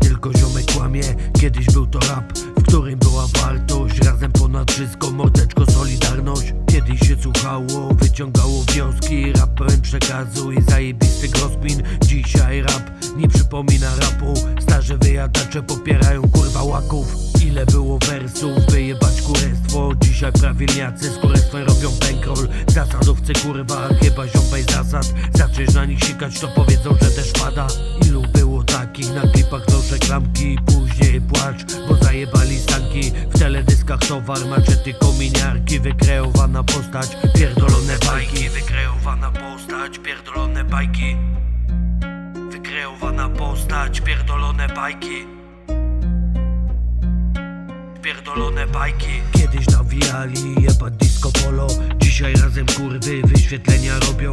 tylko ziomek kłamie. Kiedyś był to rap, w którym była wartość. Razem ponad wszystko, mordeczko, solidarność. Kiedyś się słuchało, wyciągało wnioski. Rap pełen przekazu i zajebistych rozkmin Dzisiaj rap nie przypomina rapu. Starzy wyjadacze popierają kurwa łaków. Ile było wersów, wyjebać kurestwo? Dzisiaj prawilniacy z kurestwem robią bankroll. Zasadowcy kurwa, chyba ziombej zasad. Zaczniesz na nich sikać, to powiedzą, że też pada. Ilu było takich, na klipach klamki Później płacz, bo zajebali sanki W teledyskach towar, maczety, kominiarki Wykreowana postać, pierdolone bajki. Wykreowana postać, pierdolone bajki. Wykreowana postać, pierdolone bajki. Pierdolone bajki. Kiedyś nawijali jebać disco polo. Dzisiaj razem kurwy wyświetlenia robią